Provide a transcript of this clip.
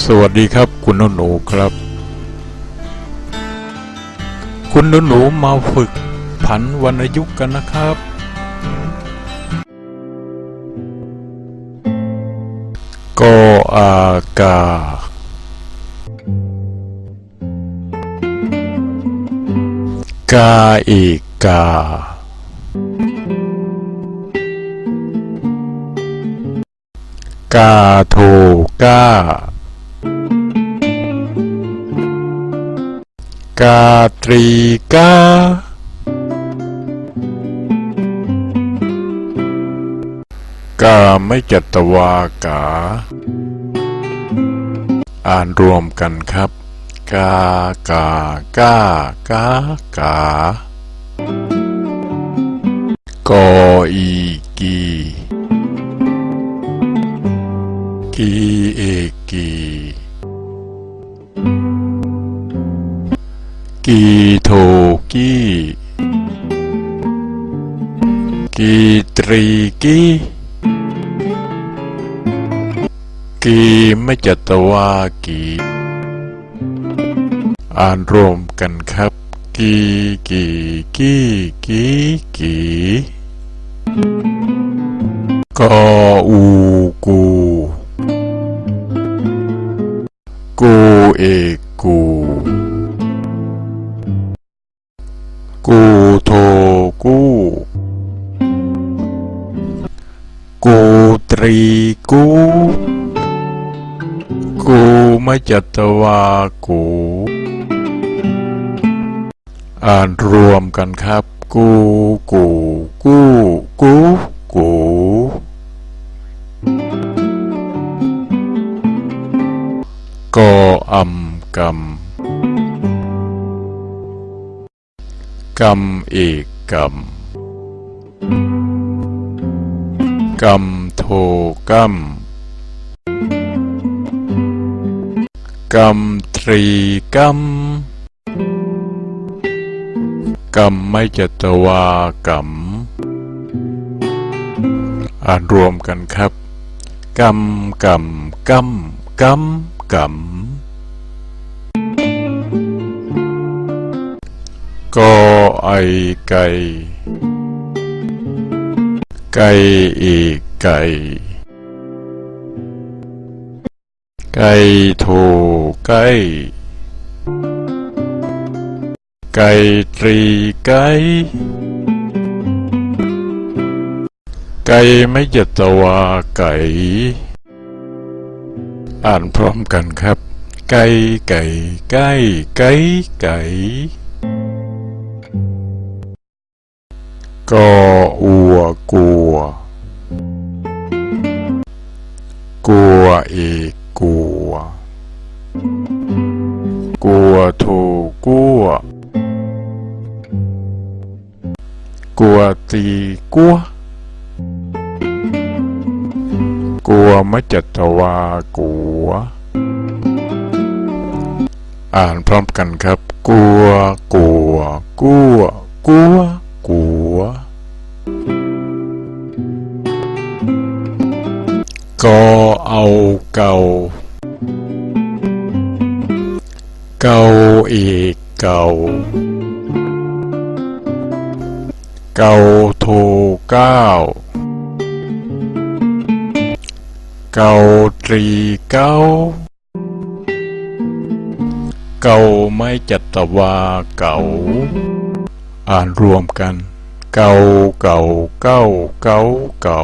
สวัสดีครับคุณหนูหนูครับ คุณหนูหนูมาฝึกผันวรรณยุกต์กันนะครับ กอากา กาอีกกา กาโทกา กาตรีกากาไม่จัตวากา อ่านรวมกันครับ กากากากากากออีกีกีเอกี กีโทกีกีตรีกีกีไม่จัตวากีอ่านรวมกันครับ กีกีกีกีกีกออูกูกูเอกู กูตรีกูกูไม่จัตวากู อ่านรวมกันครับ กูกูกูกูกูกออำกำกำเอกกำ กำโทกำกำตรีกำกำไม่จัตวากำอ่านรวมกันครับกำกำกำกำกำกอไอไก่ ไก่อีกไก่ไก่โทไก่ไก่ตรีไก่ไก่ไม่จตวาไก่ อ่านพร้อมกันครับ ไก่ไก่ไก่ไก่ไก่ กออัวกัว กัวเอกกัว กัวถูกัว กัวตีกัว กัวมจัตวากัว อ่านพร้อมกันครับ กัว กัว กัว กัวกัว กอเอาเก่า เก่าอีกเก่า เก่าโทเก้า เก่าตรีเก้า เก่าไม่จัตวาเก่า อ่านรวมกัน เก่าเก่